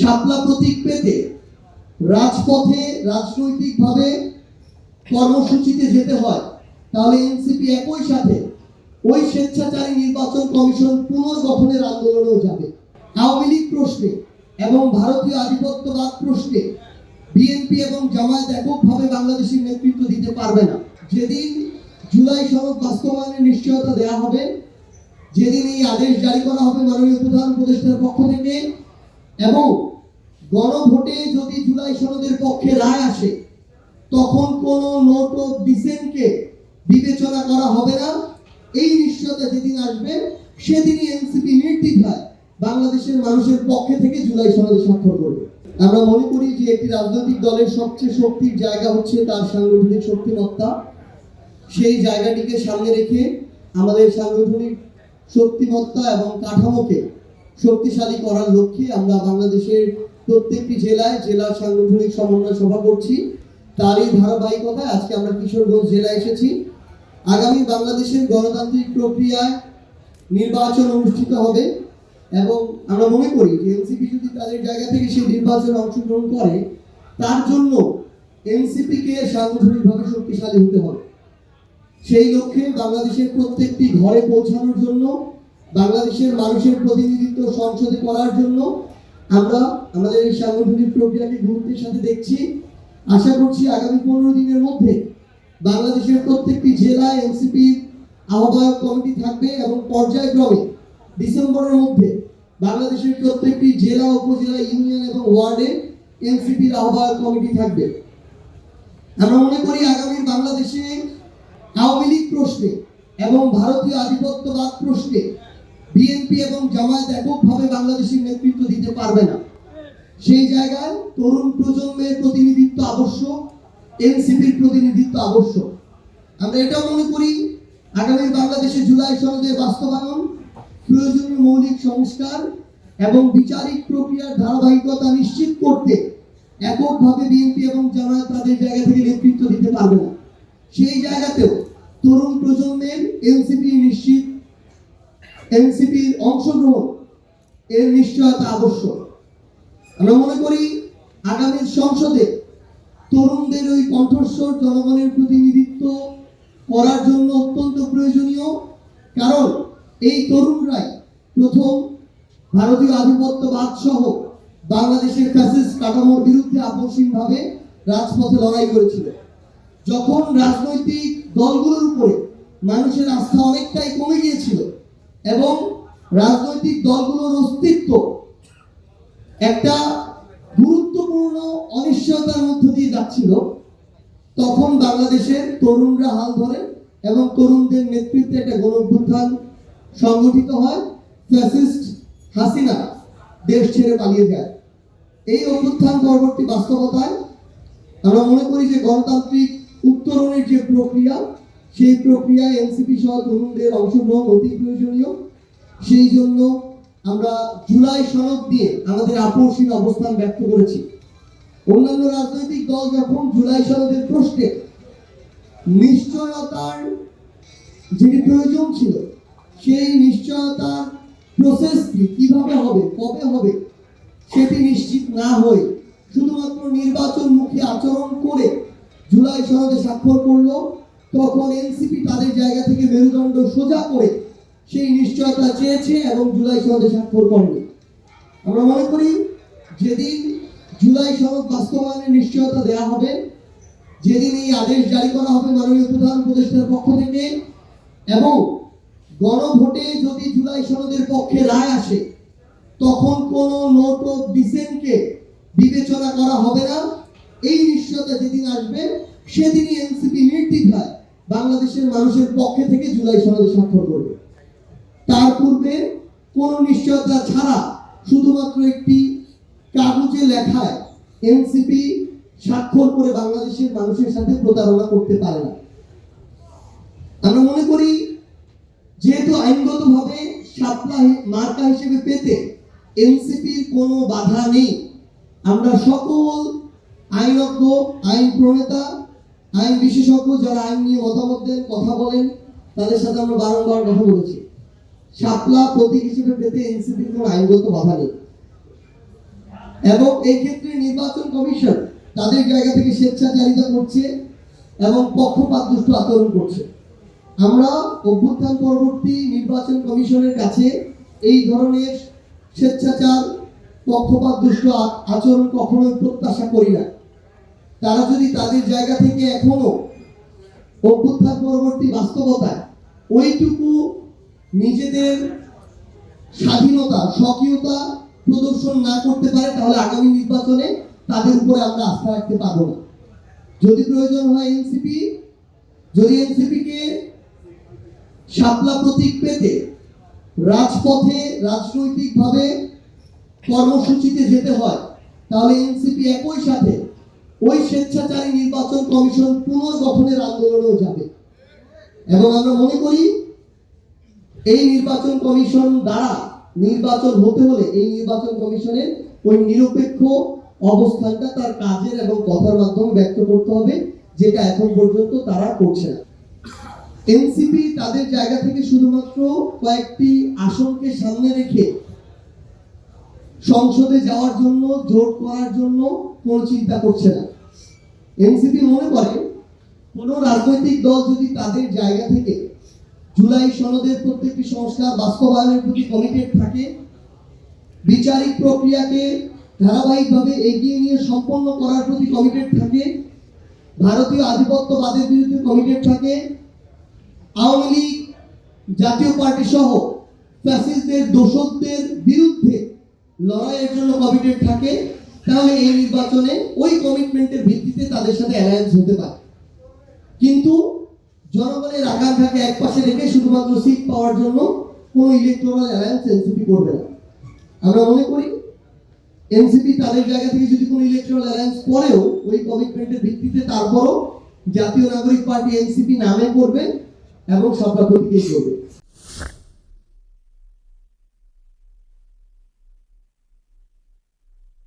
শাপলা প্রতীক পেতে রাজপথে রাজনৈতিকভাবে কর্মসূচিতে যেতে হয়, তাহলে এনসিপি একই সাথে ওই স্বেচ্ছাচারী নির্বাচন কমিশন পুনর্গঠনের আন্দোলনেও যাবে। আওয়ামী লীগ প্রশ্নে এবং ভারতীয় আধিপত্যবাদ প্রশ্নে বিএনপি এবং জামায়াত এককভাবে বাংলাদেশের নেতৃত্ব দিতে পারবে না। যেদিন জুলাই সনদ বাস্তবায়নের নিশ্চয়তা দেওয়া হবে, যেদিন এই আদেশ জারি করা হবে মাননীয় প্রধান উপদেষ্টার পক্ষ থেকে এবং গণভোটে যদি জুলাই সনদের পক্ষে রায় আসে, তখন কোন নোট অফ ডিসেন্টকে বিবেচনা করা হবে না। এই নিশ্চয়তা যেদিন আসবে, সেদিনই এনসিপি নির্দ্বিধায় বাংলাদেশের মানুষের পক্ষে থেকে জুলাই সনদে স্বাক্ষর করবে। আমরা মনে করি যে একটি রাজনৈতিক দলের সবচেয়ে শক্তির জায়গা হচ্ছে তার সাংগঠনিক শক্তিমত্তা। সেই জায়গাটিকে সামনে রেখে আমাদের সাংগঠনিক শক্তিমত্তা এবং কাঠামোকে শক্তিশালী করার লক্ষ্যে আমরা বাংলাদেশের প্রত্যেকটি জেলায় জেলার সাংগঠনিক সমন্বয় সভা করছি। তারই ধারাবাহিকতায় আজকে আমরা কিশোরগঞ্জ জেলায় এসেছি। আগামী বাংলাদেশের গণতান্ত্রিক প্রক্রিয়ায় নির্বাচন অনুষ্ঠিত হবে এবং আমরা মনে করি যে এনসিপি যদি তাদের জায়গা থেকে সেই নির্বাচনে অংশগ্রহণ করে, তার জন্য এনসিপিকে সাংগঠনিকভাবে শক্তিশালী হতে হবে। সেই লক্ষ্যে বাংলাদেশের প্রত্যেকটি ঘরে পৌঁছানোর জন্য বাংলাদেশের মানুষের প্রতিনিধিত্ব সংসদে করার জন্য আমরা আমাদের এই সাংগঠনিক প্রক্রিয়াকে গুরুত্বের সাথে দেখছি। আশা করছি আগামী পনেরো দিনের মধ্যে বাংলাদেশের প্রত্যেকটি জেলায় এনসিপির আহ্বায়ক কমিটি থাকবে এবং পর্যায়ক্রমে ডিসেম্বরের মধ্যে বাংলাদেশের প্রত্যেকটি জেলা, উপজেলা, ইউনিয়ন এবং ওয়ার্ডে এনসিপির আহ্বায়ক কমিটি থাকবে। আমরা মনে করি আগামী বাংলাদেশে আওয়ামী লীগ প্রশ্নে এবং ভারতীয় আধিপত্যবাদ প্রশ্নে বিএনপি এবং জামায়াত এককভাবে বাংলাদেশের নেতৃত্ব দিতে পারবে না। সেই জায়গায় তরুণ প্রজন্মের প্রতিনিধিত্ব আবশ্যক, এনসিপির প্রতিনিধিত্ব আবশ্যক। আমরা এটাও মনে করি, আগামী বাংলাদেশে জুলাই সনদের বাস্তবায়ন, প্রয়োজনীয় মৌলিক সংস্কার এবং বিচারিক প্রক্রিয়ার ধারাবাহিকতা নিশ্চিত করতে এককভাবে বিএনপি এবং জামায়াত তাদের জায়গা থেকে নেতৃত্ব দিতে পারবে না। সেই জায়গাতেও তরুণ প্রজন্মের এনসিপি নিশ্চিত এনসিপির অংশগ্রহণ এর নিশ্চয়তা আবশ্যক। আমরা মনে করি, আগামী সংসদে তরুণদের ওই কণ্ঠস্বর জনগণের প্রতিনিধিত্ব করার জন্য অত্যন্ত প্রয়োজনীয়, কারণ এই তরুণরাই প্রথম ভারতীয় আধিপত্যবাদ সহ বাংলাদেশের ফ্যাসিস্ট কাঠামোর বিরুদ্ধে আপসীনভাবে রাজপথে লড়াই করেছিল। যখন রাজনৈতিক দলগুলোর উপরে মানুষের আস্থা অনেকটাই কমে গিয়েছিল এবং রাজনৈতিক দলগুলোর অস্তিত্ব একটা গুরুত্বপূর্ণ অনিশ্চয়তার মধ্য দিয়ে যাচ্ছিল। তখন বাংলাদেশের তরুণরা হাল ধরে এবং তরুণদের নেতৃত্বে একটা গণঅভ্যুত্থান সংগঠিত হয়। ফ্যাসিস্ট হাসিনা দেশ ছেড়ে পালিয়ে যায়। এই অভ্যুত্থান পরবর্তী বাস্তবতায় আমরা মনে করি যে গণতান্ত্রিক উত্তরণের যে প্রক্রিয়া সেই প্রক্রিয়ায় এনসিপি সহ তরুণদের অংশগ্রহণ অতি প্রয়োজনীয়। সেই জন্য আমরা জুলাই সনদ দিয়ে আমাদের আপসীন অবস্থান ব্যক্ত করেছি। অন্যান্য রাজনৈতিক দল যখন জুলাই সনদের প্রশ্নে নিশ্চয়তার যেটি প্রয়োজন ছিল, সেই নিশ্চয়তার প্রসেসটি কীভাবে হবে, কবে হবে, সেটি নিশ্চিত না হয়ে শুধুমাত্র নির্বাচনমুখী আচরণ করে জুলাই সনদে স্বাক্ষর করল তখন এনসিপি তাদের জায়গা থেকে মেরুদণ্ড সোজা করে সেই নিশ্চয়তা চেয়েছে এবং জুলাই সনদে স্বাক্ষর করেনি। আমরা মনে করি, যেদিন জুলাই সনদ বাস্তবায়নের নিশ্চয়তা দেওয়া হবে, যেদিন এই আদেশ জারি করা হবে মাননীয় প্রধান উপদেষ্টার পক্ষ থেকে, এবং গণভোটে যদি জুলাই সনদের পক্ষে রায় আসে, তখন কোন নোট অফ ডিসেন্টকে বিবেচনা করা হবে না। এই নিশ্চয়তা যেদিন আসবে, সেদিনই এনসিপি নির্দ্বিধায় বাংলাদেশের মানুষের পক্ষে থেকে জুলাই সনদে স্বাক্ষর করবে। তার পূর্বে কোন নিশ্চয়তা ছাড়া শুধুমাত্র একটি কাগজে লেখায় এনসিপি স্বাক্ষর করে বাংলাদেশের মানুষের সাথে প্রতারণা করতে পারে না। আমরা মনে করি, যেহেতু আইনগতভাবে সাপলা মার্কা হিসেবে পেতে এনসিপির কোনো বাধা নেই, আমরা সকল আইনজ্ঞ আইন প্রণেতা আইন বিশেষজ্ঞ যারা আইন নিয়ে মতামত দেন, কথা বলেন, তাদের সাথে আমরা বারংবার কথা বলেছি। শাপলা প্রতীক হিসেবে পেতে এনসিপির কোনো আইনগত বাধা নেই। এবং এই ক্ষেত্রে নির্বাচন কমিশন তাদের জায়গা থেকে স্বেচ্ছাচারিতা করছে এবং পক্ষপাত দুষ্ট আচরণ করছে। আমরা অভ্যুত্থান পরবর্তী নির্বাচন কমিশনের কাছে এই ধরনের স্বেচ্ছাচার, পক্ষপাত দুষ্ট আচরণ কখনোই প্রত্যাশা করি না। তারা যদি তাদের জায়গা থেকে এখনও অভ্যুত্থান পরবর্তী বাস্তবতায় ওইটুকু নিজেদের স্বাধীনতা, স্বকীয়তা প্রদর্শন না করতে পারে, তাহলে আগামী নির্বাচনে তাদের উপরে আমরা আস্থা রাখতে পারব না। যদি প্রয়োজন হয় এনসিপি, যদি এনসিপি কে শাপলা প্রতীক পেতে রাজপথে রাজনৈতিকভাবে কর্মসূচিতে যেতে হয়, তাহলে এনসিপি একই সাথে ওই স্বেচ্ছাচারী নির্বাচন কমিশন পুনর্গঠনের আন্দোলনেও যাবে। এবং আমরা মনে করি, এই নির্বাচন কমিশন দ্বারা নির্বাচন হতে হলে এই নির্বাচন কমিশনের ওই নিরপেক্ষ অবস্থানটা তার কাজের এবং কথার মাধ্যমে ব্যক্ত করতে হবে, যেটা এখন পর্যন্ত তারা করছে না। এনসিপি তাদের জায়গা থেকে শুধুমাত্র কয়েকটি আসনকে সামনে রেখে সংসদে যাওয়ার জন্য, জোট করার জন্য কোনো চিন্তা করছে না। এনসিপি মনে করে, কোন রাজনৈতিক দল যদি তাদের জায়গা থেকে জুলাই সনদের প্রত্যেকটি সংস্কার বাস্তবায়নের প্রতি কমিটেড থাকে, বিচারিক প্রক্রিয়াকে ধারাবাহিকভাবে এগিয়ে নিয়ে সম্পন্ন করার প্রতি কমিটেড থাকে, ভারতীয় আধিপত্যবাদের বিরুদ্ধে কমিটেড থাকে, আওয়ামী লীগ, জাতীয় পার্টি সহ ফ্যাসিস্টদের দোষকদের বিরুদ্ধে লড়াইয়ের জন্য কমিটেড থাকে, তাহলে এই নির্বাচনে ওই কমিটমেন্টের ভিত্তিতে তাদের সাথে অ্যালায়েন্স হতে পারে। কিন্তু জনগণের আকাঙ্ক্ষাকে এক পাশে রেখে শুধুমাত্র সিট পাওয়ার জন্য কোনো ইলেকট্রাল অ্যালায়েন্স এনসিপি করবে না। আমরা মনে করি এনসিপি তাদের জায়গা থেকে যদি কোনো ইলেকট্রাল অ্যালায়েন্স করেও ওই কমিটমেন্টের ভিত্তিতে তারপরও জাতীয় নাগরিক পার্টি এনসিপি নামে করবে এবং সবটা প্রতীকেই করবে।